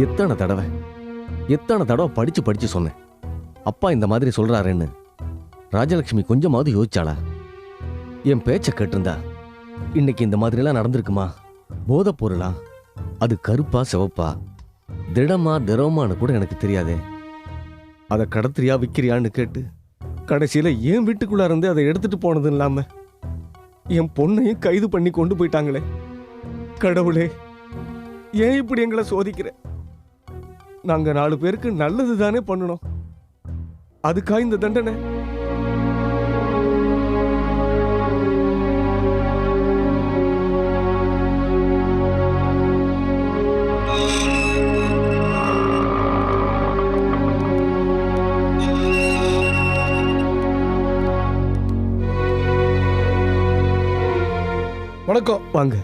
எத்தனை தடவை? எத்தனை தடவை படித்து படித்து சொன்னேன். அப்பா இந்த மாதிரி சொல்கிறாருன்னு ராஜலட்சுமி கொஞ்சமாவது யோசிச்சாளா? என் பேச்சை கேட்டிருந்தா இன்னைக்கு இந்த மாதிரிலாம் நடந்திருக்குமா? போதைப் பொருளா? அது கருப்பா சிவப்பா? திடமா திரவமானு கூட எனக்கு தெரியாதே. அதை கடத்துறியா விற்கிறியான்னு கேட்டு கடைசியில் என் வீட்டுக்குள்ளே இருந்து அதை எடுத்துட்டு போனது இல்லாமல் என் பொண்ணையும் கைது பண்ணி கொண்டு போயிட்டாங்களே. கடவுளே ஏன் இப்படி எங்களை சோதிக்கிறேன் நாங்க நாலு பேருக்கு நல்லது தானே பண்ணணும். அதுக்கா இந்த தண்டனை. வணக்கம். வாங்க.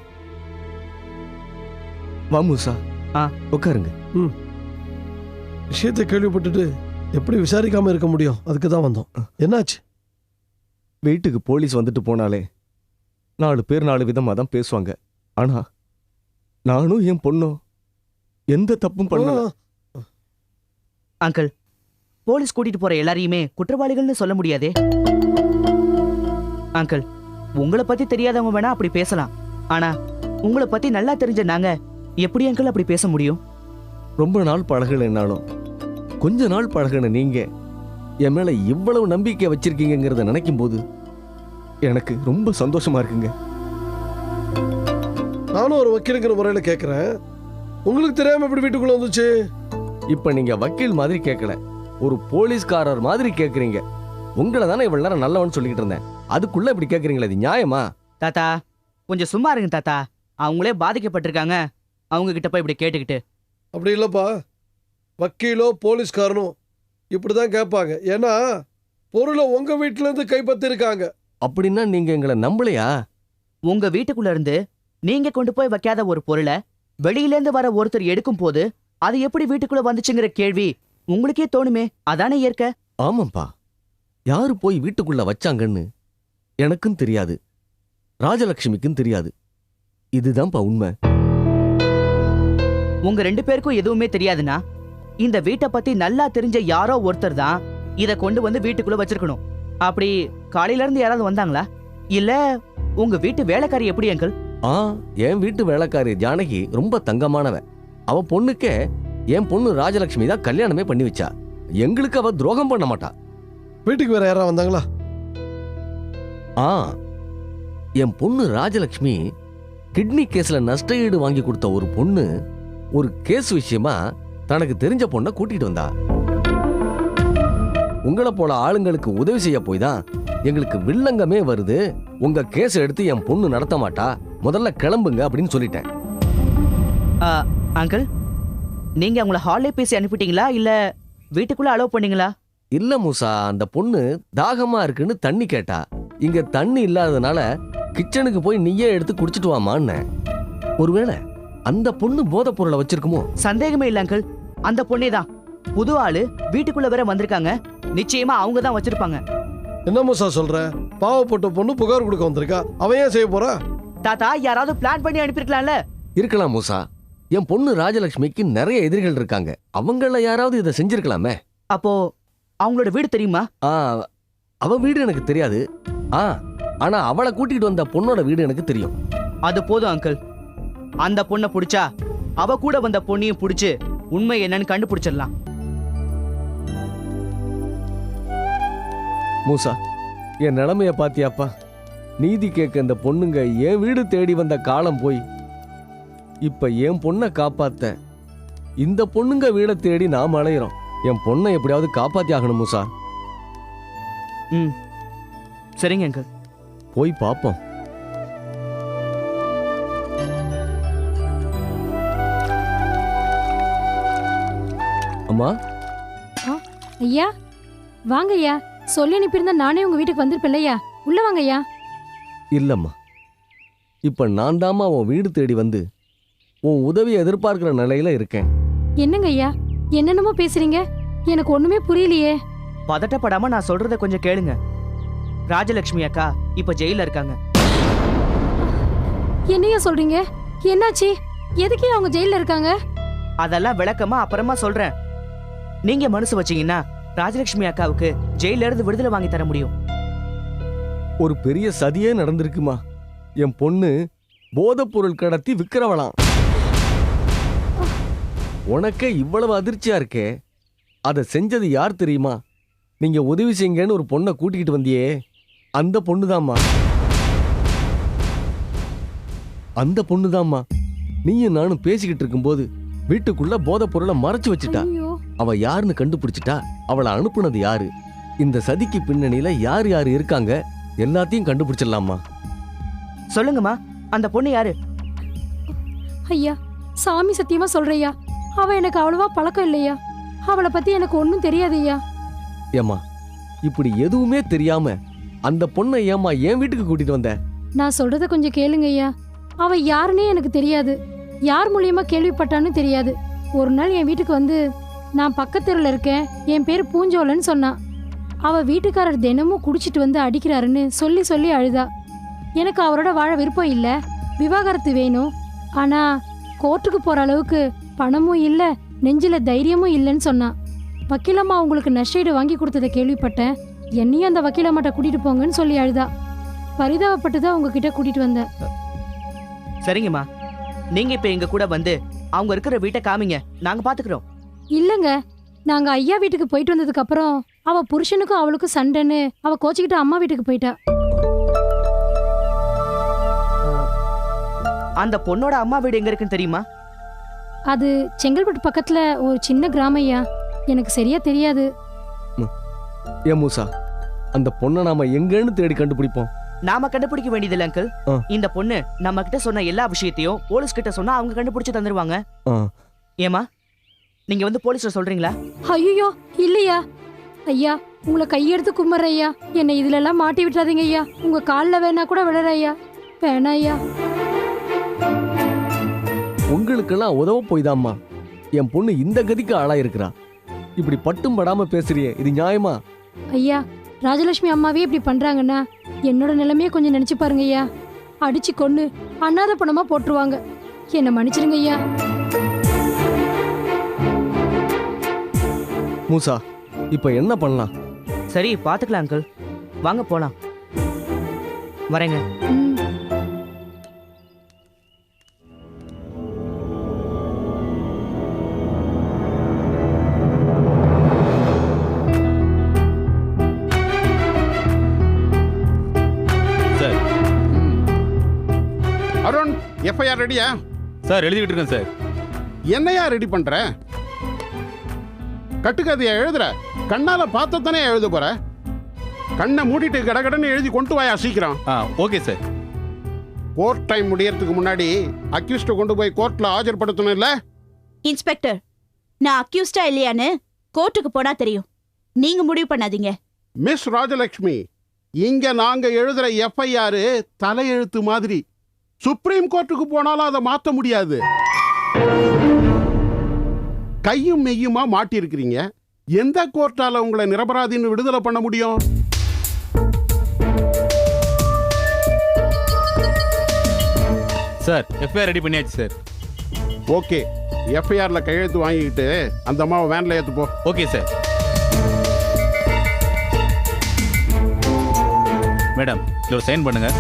வா மூசா. உட்காருங்க. விஷயத்தை கேள்விப்பட்டுட்டு எப்படி விசாரிக்காம இருக்க முடியும்? அதுக்கு தான் வந்தோம். என்னாச்சு? வீட்டுக்கு போலீஸ் வந்துட்டு போனாலே நாலு பேர் நாலு விதமா தான் பேசுவாங்க. ஆனா நானும் என் பொண்ணும் எந்த தப்பும் பண்ணல. அங்கிள் போலீஸ் கூட்டிட்டு போற எல்லாரையுமே குற்றவாளிகள்னு சொல்ல முடியாதே? அங்கிள் உங்களை பத்தி தெரியாதவங்க வேணா அப்படி பேசலாம். ஆனா உங்களை பத்தி நல்லா தெரிஞ்ச நாங்க எப்படி அங்கிள் அப்படி பேச முடியும்? ரொம்ப நாள் பழகலைன்னாலும் கொஞ்ச நாள் பழகின நீங்க என் மேல இவ்வளவு நம்பிக்கை வச்சிருக்கீங்கிறத நினைக்கும் போது எனக்கு ரொம்ப சந்தோஷமா இருக்குங்க. நானும் ஒரு வக்கீலுங்கிற முறையில கேட்கறேன் உங்களுக்கு தெரியாம எப்படி வீட்டுக்குள்ள வந்துச்சு? இப்ப நீங்க வக்கீல் மாதிரி கேட்கல ஒரு போலீஸ்காரர் மாதிரி கேக்குறீங்க. உங்களை தானே இவ்வளவு நேரம் நல்லவன் சொல்லிக்கிட்டு இருந்தேன். அதுக்குள்ள இப்படி கேக்குறீங்களா இது நியாயமா? தாத்தா கொஞ்சம் சும்மா இருங்க தாத்தா. அவங்களே பாதிக்கப்பட்டிருக்காங்க. அவங்க கிட்ட போய் இப்படி கேட்டுக்கிட்டு. அப்படி இல்லப்பா. வக்கீலோ போலீஸ்காரனோ? இப்படிதான் கேட்பாங்க. ஏன்னா பொருளை உங்க வீட்டுல இருந்து கைப்பற்றிருக்காங்க. அப்படின்னா நீங்க எங்களை நம்பலையா? உங்க வீட்டுக்குள்ள இருந்து நீங்க கொண்டு போய் வைக்காத ஒரு பொருளை வெளியில இருந்து வர ஒருத்தர் எடுக்கும் போது அது எப்படி வீட்டுக்குள்ள வந்துச்சுங்கிற கேள்வி உங்களுக்கே தோணுமே. அதானே இயற்கை? ஆமாப்பா யாரு போய் வீட்டுக்குள்ள வச்சாங்கன்னு எனக்கும் தெரியாது. ராஜலட்சுமிக்கும் தெரியாது. இதுதான்ப்பா உண்மை. உங்க ரெண்டு பேருக்கும் எதுவுமே தெரியாதுன்னா இந்த வீட்டை பத்தி நல்லா தெரிஞ்ச யாரோ ஒருத்தர் தான் இத கொண்டு வந்து வீட்டுக்குள்ள வச்சிருக்கணும். அப்படி காலையில இருந்து யாராவது வந்தாங்களா? இல்ல உங்க வீட்டு வேலைக்காரி எப்படி அங்கிள்? ஆ என் வீட்டு வேலைக்காரி ஜானகி ரொம்ப தங்கமானவ. அவ பொண்ணுக்கே என் பொண்ணு ராஜலட்சுமி தான் கல்யாணமே பண்ணி வச்சா. எங்களுக்கு அவ துரோகம் பண்ண மாட்டா. வீட்டுக்கு வேற யாரா வந்தாங்களா? ஆ என் பொண்ணு ராஜலட்சுமி கிட்னி கேஸ்ல நஷ்ட ஈடு வாங்கி கொடுத்த ஒரு பொண்ணு ஒரு கேஸ் விஷயமா தனக்கு தெரிஞ்ச பொண்ணை கூட்டிட்டு வந்தா. உங்களை போல ஆளுங்களுக்கு உதவி செய்ய போய் தான் எங்களுக்கு வில்லங்கமே வருது. உங்க கேஸ் எடுத்து என் பொண்ணு நடத்த மாட்டா. முதல்ல கிளம்புங்க அப்படின்னு சொல்லிட்டேன். அங்கிள் நீங்க அவங்கள ஹால்லே பேசி அனுப்பிட்டீங்களா? இல்ல வீட்டுக்குள்ள அலோவ் பண்ணீங்களா? இல்ல மூசா அந்த பொண்ணு தாகமா இருக்குன்னு தண்ணி கேட்டா. இங்க தண்ணி இல்லாதனால கிச்சனுக்கு போய் நீயே எடுத்து குடிச்சிட்டு வாமான்னு. ஒருவேளை அந்த பொண்ணு போதைப் பொருளை வச்சிருக்குமோ? சந்தேகமே இல்ல அங்கிள் அந்த பொண்ணே தான். புது ஆளு வீட்டுக்குள்ள வேற வந்திருக்காங்க. நிச்சயமா அவங்க தான் வச்சிருப்பாங்க. என்ன மூசா சொல்ற? பாவப்பட்ட பொண்ணு புகார் கொடுக்க வந்திருக்கா. அவன் ஏன் செய்ய போறா? தாத்தா யாராவது பிளான் பண்ணி அனுப்பியிருக்கலாம்ல. இருக்கலாம் மூசா. என் பொண்ணு ராஜலட்சுமிக்கு நிறைய எதிரிகள் இருக்காங்க. அவங்கள யாராவது இதை செஞ்சிருக்கலாமே? அப்போ அவங்களோட வீடு தெரியுமா? ஆ அவ வீடு எனக்கு தெரியாது. ஆ ஆனா அவளை கூட்டிட்டு வந்த பொண்ணோட வீடு எனக்கு தெரியும். அது போதும் அங்கிள் அந்த பொண்ணை புடிச்சா அவ கூட வந்த பொண்ணையும் புடிச்சு உண்மை என்னன்னு கண்டுபிடிச்சிடலாம். மூசா என் நிலைமைய பாத்தியாப்பா நீதி கேட்க இந்த பொண்ணுங்க என் வீடு தேடி வந்த காலம் போய் இப்ப என் பொண்ணை காப்பாத்த இந்த பொண்ணுங்க வீடை தேடி நாம் அலையிறோம். என் பொண்ணை எப்படியாவது காப்பாத்தி ஆகணும் மூசா. ம். சரிங்க அங்கிள். போய் பாப்போம் அம்மா ஐயா? வாங்க ஐயா. சொல்லி அனுப்பியிருந்தா நானே உங்க வீட்டுக்கு வந்திருப்பேன் ஐயா. உள்ள வாங்க ஐயா. இல்லம்மா. இப்ப நான் தாம்மா உன் வீடு தேடி வந்து உன் உதவியை எதிர்பார்க்கிற நிலையில இருக்கேன். என்னங்க ஐயா? என்னென்னமோ பேசுறீங்க? எனக்கு ஒண்ணுமே புரியலையே. பதட்டப்படாம நான் சொல்றத கொஞ்சம் கேளுங்க. ராஜலட்சுமி அக்கா இப்ப ஜெயில இருக்காங்க. என்னையா சொல்றீங்க? என்னாச்சு? எதுக்கே அவங்க ஜெயில இருக்காங்க? அதெல்லாம் விளக்கமா அப்புறமா சொல்றேன். நீங்க மனசு வச்சீங்கன்னா ராஜலட்சுமி அக்காவுக்கு ஜெயில இருந்து விடுதலை வாங்கி தர முடியும். ஒரு பெரிய சதியே நடந்திருக்குமா? என் பொண்ணு போதைப் பொருள் கடத்தி விக்கிறவளாம். உனக்கே இவ்வளவு அதிர்ச்சியா இருக்கே? அதை செஞ்சது யார் தெரியுமா? நீங்க உதவி செய்யுங்கன்னு ஒரு பொண்ணை கூட்டிக்கிட்டு வந்தியே. அந்த பொண்ணுதாம்மா. அந்த பொண்ணுதாம்மா. நீயும் நானும் பேசிக்கிட்டு இருக்கும்போது வீட்டுக்குள்ள போதைப் பொருளை மறைச்சு வச்சுட்டா. அவ யாருன்னு கண்டுபிடிச்சிட்டா அவளை அனுப்புனது யாரு? இந்த சதிக்கு பின்னணியில யார் யார் இருக்காங்க? எல்லாத்தையும் கண்டுபிடிச்சிடலாமா? சொல்லுங்கம்மா. அந்த பொண்ணு யாரு? ஐயா சாமி சத்தியமா சொல்றையா அவ எனக்கு அவ்வளவா பழக்கம் இல்லையா அவளை பத்தி எனக்கு ஒன்றும் தெரியாது ஐயா ஏம்மா இப்படி எதுவுமே தெரியாம அந்த பொண்ணை ஏம்மா என் வீட்டுக்கு கூட்டிட்டு வந்த? நான் சொல்றத கொஞ்சம் கேளுங்க ஐயா அவ யாருன்னே எனக்கு தெரியாது. யார் மூலியமா கேள்விப்பட்டான்னு தெரியாது. ஒரு நாள் என் வீட்டுக்கு வந்து நான் பக்கத்தெருவில் இருக்கேன். என் பேர் பூஞ்சோலன்னு சொன்னான் அவள் வீட்டுக்காரர் தினமும் குடிச்சிட்டு வந்து அடிக்கிறாருன்னு சொல்லி சொல்லி அழுதா. எனக்கு அவரோட வாழ விருப்பம் இல்லை. விவாகரத்து வேணும். ஆனால் கோர்ட்டுக்கு போகிற அளவுக்கு பணமும் இல்லை நெஞ்சில் தைரியமும் இல்லைன்னு சொன்னான் வக்கீலம்மா உங்களுக்கு நஷ்டஈடு வாங்கி கொடுத்ததை கேள்விப்பட்டேன். என்னையும் அந்த வக்கீலம்மாட்ட கூட்டிட்டு போங்கன்னு சொல்லி அழுதா. பரிதாபப்பட்டு தான் உங்ககிட்ட கூட்டிட்டு வந்தேன். சரிங்கம்மா. நீங்க இப்ப எங்க கூட வந்து அவங்க இருக்கிற வீட்டை காமிங்க. நாங்க பாத்துக்கிறோம். இல்லங்க நாங்க ஐயா வீட்டுக்கு போயிட்டு வந்ததுக்கு அப்புறம் அவ புருஷனுக்கும் அவளுக்கும் சண்டைன்னு அவ கோச்சிக்கிட்டு அம்மா வீட்டுக்கு போயிட்டா. அந்த பொண்ணோட அம்மா வீடு எங்க இருக்குன்னு தெரியுமா? அது செங்கல்பட்டு பக்கத்துல ஒரு சின்ன கிராமம் ஐயா. எனக்கு சரியா தெரியாது. ஏன் மூசா அந்த பொண்ணை நாம எங்கன்னு தேடி கண்டுபிடிப்போம். நாம கண்டுபிடிக்க வேண்டியதில்ல அங்கிள். ஆ. இந்த பொண்ணு நம்ம கிட்ட சொன்ன எல்லா விஷயத்தையும் போலீஸ் கிட்ட சொன்னா அவங்க கண்டுபிடிச்சு தந்துருவாங்க. ஆ, ஏமா நீங்க வந்து போலீஸ்ல சொல்றீங்களா? ஐயோ இல்லையா? ஐயா உங்களை கையெடுத்து கும்பிட்ற ஐயா. என்னை இதுல எல்லாம் மாட்டி விட்டுறாதீங்க ஐயா. உங்க காலில் வேணா கூட விழற ஐயா. வேணா ஐயா. உங்களுக்கெல்லாம் உதவ போய்தாம்மா. என் பொண்ணு இந்த கதிக்கு ஆளாயிருக்கிறா. இப்படி பட்டும் படாம பேசுறியே இது நியாயமா? ஐயா ராஜலட்சுமி அம்மாவே இப்படி பண்றாங்கன்னா என்னோட நிலைமையே கொஞ்சம் நினைச்சு பாருங்க ஐயா. அடிச்சு கொன்னு அண்ணாத பணமா போட்டுருவாங்க. என்னை மன்னிச்சிருங்க ஐயா. மூசா இப்ப என்ன பண்ணலாம்? சரி பாத்துக்கலாம் அங்கிள் வாங்க போலாம். வரேங்க. சார். அருண் எஃப்ஐஆர் ரெடியா சார் எழுதிக்கிட்டு இருக்கேன் சார். என்னையா ரெடி பண்ற? கட்டுக்கதையா எழுதுற. கண்ணால பார்த்து தானே எழுத போற? கண்ணை மூடிட்டு கடகடன்னு எழுதி கொண்டு வாயா சீக்கிரம். ஆ ஓகே சார். கோர்ட் டைம் முடியறதுக்கு முன்னாடி அக்யூஸ்ட கொண்டு போய் கோர்ட்ல ஆஜர்படுத்தணும் இல்ல? இன்ஸ்பெக்டர் நான் அக்யூஸ்டா இல்லையான்னு கோர்ட்டுக்கு போனா தெரியும். நீங்க முடிவு பண்ணாதீங்க. மிஸ் ராஜலட்சுமி இங்க நாங்க எழுதுற எஃப்ஐஆர் தலையெழுத்து மாதிரி. சுப்ரீம் கோர்ட்டுக்கு போனாலும் அதை மாத்த முடியாது. கையும் மெய்யுமா மாட்டியிருக்கிறீங்க? எந்த கோர்ட்டால உங்களை நிரபராதின்னு விடுதலை பண்ண முடியும்? சார் எஃப்ஐஆர் ரெடி பண்ணியாச்சு சார். ஓகே. எஃப்ஐஆர்ல கையெழுத்து வாங்கிக்கிட்டு அந்த அம்மாவை வேன்ல போ. Okay sir. மேடம் இதில் சைன் பண்ணுங்க.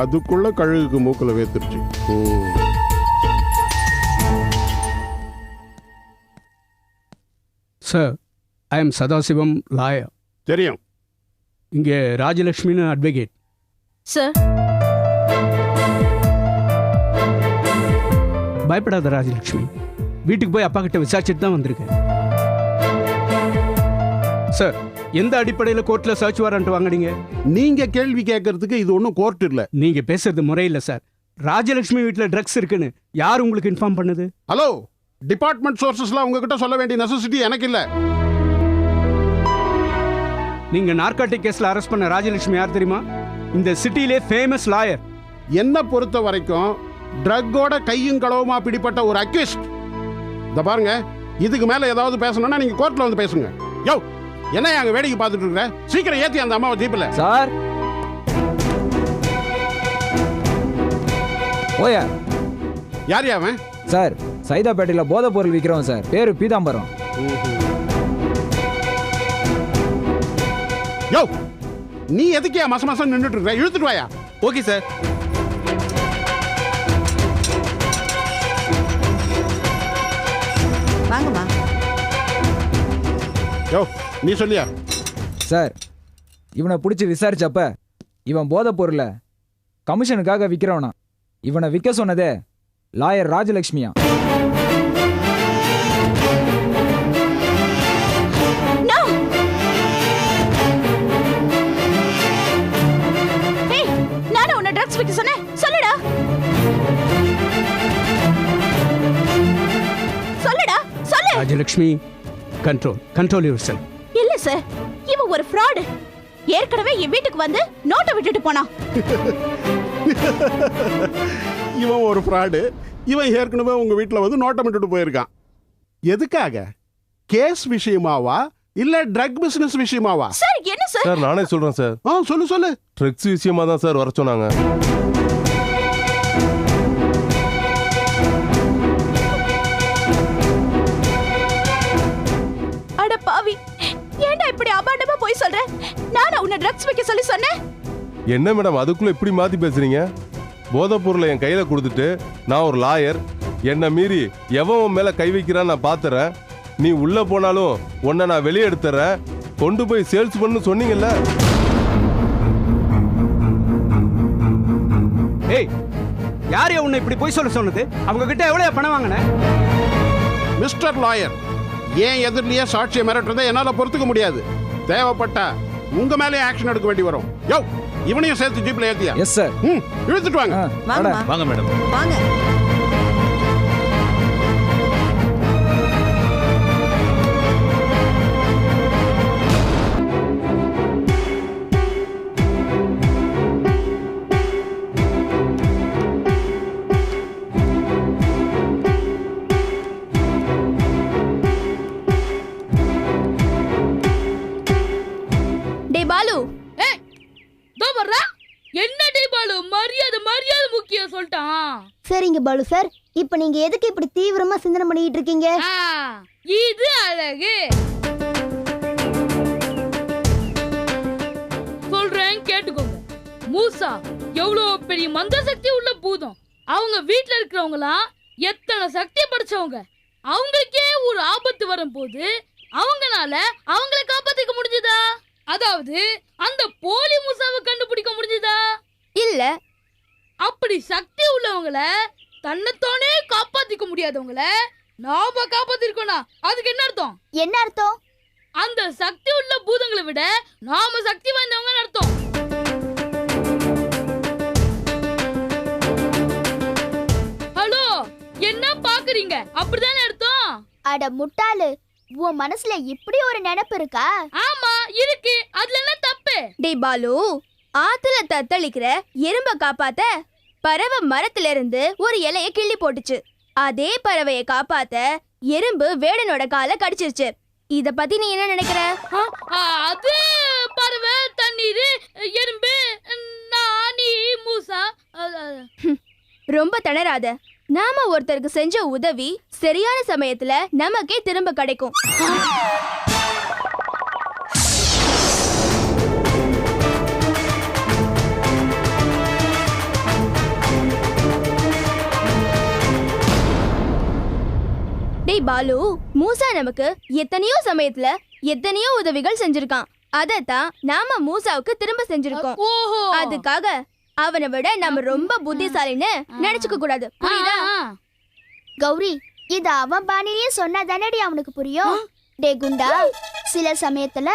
அதுக்குள்ள கழுகுக்கு மூக்குல வேத்துருச்சு. Sir I am Sadasivam lawyer தெரியும். இங்கே ராஜலக்ஷ்மின்னு அட்வொகேட் சார் பயப்படாத ராஜலக்ஷ்மி வீட்டுக்கு போய் அப்பா கிட்ட விசாரிச்சுட்டு தான் வந்திருக்கேன். சார் எந்த அடிப்படையில் கோர்ட்டில் சர்ச் வாரண்ட் வாங்குனீங்க? நீங்க கேள்வி கேட்கறதுக்கு இது ஒன்றும் கோர்ட் இல்ல. நீங்கள் பேசுறது முறையில்லை சார் ராஜலக்ஷ்மி வீட்டில் ட்ரக்ஸ் இருக்குன்னு யார் உங்களுக்கு இன்ஃபார்ம் பண்ணது? ஹலோ டிபார்ட்மெண்ட் சோர்சஸ்லாம் உங்ககிட்ட சொல்ல வேண்டிய நெசசிட்டி எனக்கு இல்ல. நீங்கள் நார்காட்டிக் கேஸில் அரெஸ்ட் பண்ண ராஜலக்ஷ்மி யார் தெரியுமா? இந்த சிட்டியிலே ஃபேமஸ் லாயர் என்ன பொறுத்த வரைக்கும் ட்ரக்கோட கையும் களவுமா பிடிப்பட்ட ஒரு அக்யூஸ்ட் இந்த பாருங்க இதுக்கு மேல ஏதாவது பேசணும்னா நீங்க கோர்ட்ல வந்து பேசுங்க. யோ என்ன அங்க வேடிக்கை பார்த்துட்டு இருக்கிற? சீக்கிரம் ஏத்தி அந்த அம்மாவை ஜீப்ல சார். ஓயா. யார் அவன்? சார் சைதாப்பேட்டையில் போதைப் பொருள் விற்கிறோம் சார். பேரு பீதாம்பரம். யோ நீ எதுக்கே மாசம் மாசம் நின்றுட்டு இருக்க இழுத்துட்டு வாயா. Okay sir. வாங்கம்மா. யோ நீ சொல்லியா? சார் இவனை பிடிச்சி விசாரிச்சப்ப இவன் போதைப் பொருளை கமிஷனுக்காக விற்கிறவனா இவனை விற்க சொன்னதே lawyer ராஜலட்சுமியா Rajalakshmi control control your cell sir இவன் ஒரு ஃப்ராடு ஏற்கனவே என் வீட்டுக்கு வந்து நோட்டை விட்டுட்டு போனான் இவன் ஒரு ஃப்ராடு இவன் ஏற்கனவே உங்க வீட்டில் வந்து நோட்டம் விட்டுட்டு போயிருக்கான். எதுக்காக? கேஸ் விஷயமாவா? இல்ல ட்ரக் பிசினஸ் விஷயமாவா? சார் என்ன சார் சார் நானே சொல்றேன் சார் ஆ சொல்லு சொல்லு. ட்ரக்ஸ் விஷயமா தான் சார் வர சொன்னாங்க. நானா உன்னை ட்ரக்ஸ் விற்க சொல்லி சொன்னேன். என்ன மேடம் அதுக்குள்ள இப்படி மாத்தி பேசுறீங்க? போதைப் பொருளை என் கையில கொடுத்துட்டு நான் ஒரு லாயர் என்னை மீறி எவன் உன் மேல கை வைக்கிறான்னு நான் பாத்துறேன். நீ உள்ள போனாலும் உன்னை நான் வெளியே எடுத்துறேன். கொண்டு போய் சேல்ஸ் பண்ணு சொன்னீங்கல்ல? ஏய் யார் உன்னை இப்படி போய் சொல்ல சொன்னது? அவங்க கிட்ட எவ்வளவு பணம் வாங்கின? மிஸ்டர் லாயர் ஏன் எதிரிலேயே சாட்சியை மிரட்டுறதை என்னால பொறுத்துக்க முடியாது. தேவைப்பட்டா உங்க மேலே ஆக்ஷன் எடுக்க வேண்டி வரும். யோ இவனையும் சேர்த்து ஜீப்ல ஏத்தியா? எஸ் சார் ம் இழுத்துட்டு வாங்க. வாங்க மேடம். வாங்க. நீங்க எதுக்கு இப்படி தீவிரமா சிந்தனை பண்ணிட்டு இருக்கீங்க? இது அழகு. சொல்றேன் கேட்டுக்கோங்க. மூசா எவ்வளோ பெரிய மந்த சக்தி உள்ள பூதம். அவங்க வீட்ல இருக்கிறவங்களாம் எத்தனை சக்தி படைச்சவங்க. அவங்களுக்கே ஒரு ஆபத்து வரும்போது அவங்கனால அவங்கள காப்பாத்திக்க முடிஞ்சதா? அதாவது அந்த போலி மூசாவை கண்டுபிடிக்க முடிஞ்சதா? இல்ல. அப்படி சக்தி உள்ளவங்கள தன்னைத்தானே காப்பாத்திக்க முடியாதவங்கள நாம காப்பாத்திருக்கோம்னா அதுக்கு என்ன அர்த்தம்? என்ன அர்த்தம்? அந்த சக்தி உள்ள பூதங்களை விட நாம சக்தி வாய்ந்தவங்கன்னு அர்த்தம்? ஹலோ என்ன பாக்குறீங்க அப்படிதானே அர்த்தம்? அட முட்டாளு உன் மனசுல இப்படி ஒரு நினைப்பு இருக்கா? ஆமா இருக்கு. அதுல என்ன தப்பு? டேய் பாலு ஆத்துல தத்தளிக்கிற எறும்ப காப்பாத்த பறவை மரத்துல இருந்து ஒரு இலைய கிள்ளி போட்டுச்சு. அதே பறவைய காப்பாத்த எறும்பு வேடனோட காலை கடிச்சிருச்சு. இத பத்தி நீ என்ன நினைக்கிற? அது பறவை தண்ணீர் எறும்பு நாணி மூசா. ரொம்ப திணறாத. நாம ஒருத்தருக்கு செஞ்ச உதவி சரியான சமயத்துல நமக்கே திரும்ப கிடைக்கும். டேய் பாலு மூசா நமக்கு எத்தனையோ சமயத்துல எத்தனையோ உதவிகள் செஞ்சிருக்கான். அதத்தான் நாம மூசாவுக்கு திரும்ப செஞ்சிருக்கோம். ஓஹோ. அதுக்காக அவனை விட நம்ம ரொம்ப புத்திசாலின்னு நினைச்சுக்க கூடாது. புரியுதா. கௌரி இது அவன் பாணிலேயே சொன்னா தானடி அவனுக்கு புரியும்? டே குண்டா சில சமயத்துல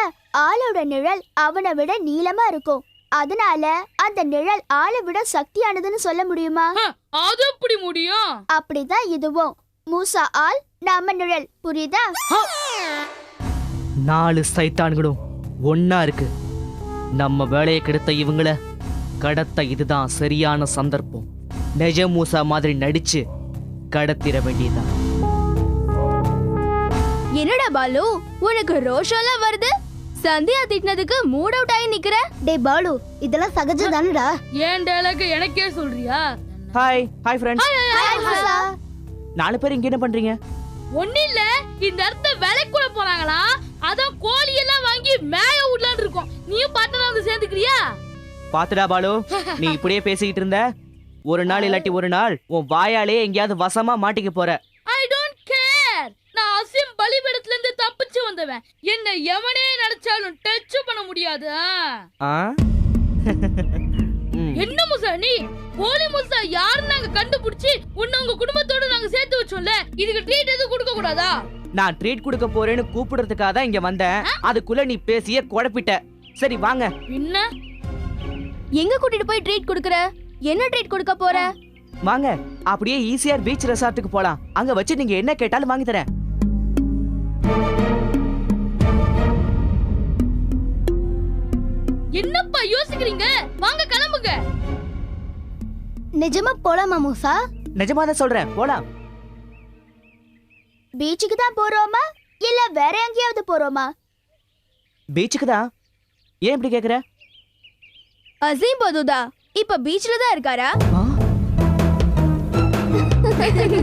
ஆளோட நிழல் அவனை விட நீளமா இருக்கும். அதனால அந்த நிழல் ஆளை விட சக்தியானதுன்னு சொல்ல முடியுமா? அது எப்படி முடியும்? அப்படிதான் இதுவும். மூசா ஆள் நாம நிழல் புரியுதா? நாலு சைத்தான்களும் ஒண்ணா இருக்கு. நம்ம வேலையை கெடுத்த இவங்கள கடத்த இதுதான் சரியான சந்தர்ப்பம். நெஜ மூசா மாதிரி நடிச்சு கடத்திட வேண்டியதுதான். பாலு உனக்கு ரோஷம்லாம் வருது? சந்தியா திட்டினதுக்கு மூட் அவுட் ஆகி நிக்கிற? டேய் பாலு இதெல்லாம் சகஜம் தானடா? ஏன் டேலாக எனக்கே சொல்றியா? ஹாய் ஹாய் ஃப்ரெண்ட்ஸ் நாலு பேர் இங்க என்ன பண்றீங்க? ஒண்ணு இல்ல இந்த இடத்த விலை கூட போறாங்களா அதான் கோழி எல்லாம் வாங்கி மேய விடலான்னு இருக்கோம். நீயும் பாட்டனா வந்து சேர்ந்துக்கிறியா? பாத்துடா பாலு நீ இப்படியே பேசிக்கிட்டு இருந்த? ஒரு நாள் இல்லாட்டி ஒரு நாள் உன் வாயாலே எங்கேயாவது வசமா மாட்டிக்க போற. ஐ டோன்ட் கேர் நான் அசிம் பலிபீடத்துல இருந்து தப்பிச்சு வந்தவன். என்ன எவனே நினைச்சாலும் டச் பண்ண முடியாது. என்ன முசா நீ? போலி முசா யாருன்னு கண்டுபிடிச்சு உன்னை உங்க குடும்பத்தோட நாங்க சேர்த்து வச்சோம்ல. இதுக்கு ட்ரீட் எதுவும் கொடுக்க கூடாதா? நான் ட்ரீட் கொடுக்க போறேன்னு கூப்பிடுறதுக்காக தான் இங்க வந்தேன். அதுக்குள்ள நீ பேசிய குழப்பிட்ட. சரி வாங்க. என்ன? எங்க கூட்டிட்டு போய் ட்ரீட் கொடுக்கற? என்ன ட்ரீட் கொடுக்க போற? வாங்க. அப்படியே ஈசிஆர் பீச் ரெசார்ட்டுக்கு போலாம். அங்க வச்சு நீங்க என்ன கேட்டாலும் வாங்கி தரேன். என்னப்பா யோசிக்கிறீங்க? வாங்க கிளம்புங்க. நிஜமா போலாமா மூசா? நிஜமா தான் சொல்றேன். போலாம். பீச்சுக்கு தான் போறோமா? இல்ல வேற எங்கேயாவது போறோமா? பீச்சுக்கு தான். ஏன் இப்படி கேக்குற? அசீம் பதுதா. இப்ப பீச்ல தான் இருக்காரா? Ha ha ha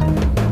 ha!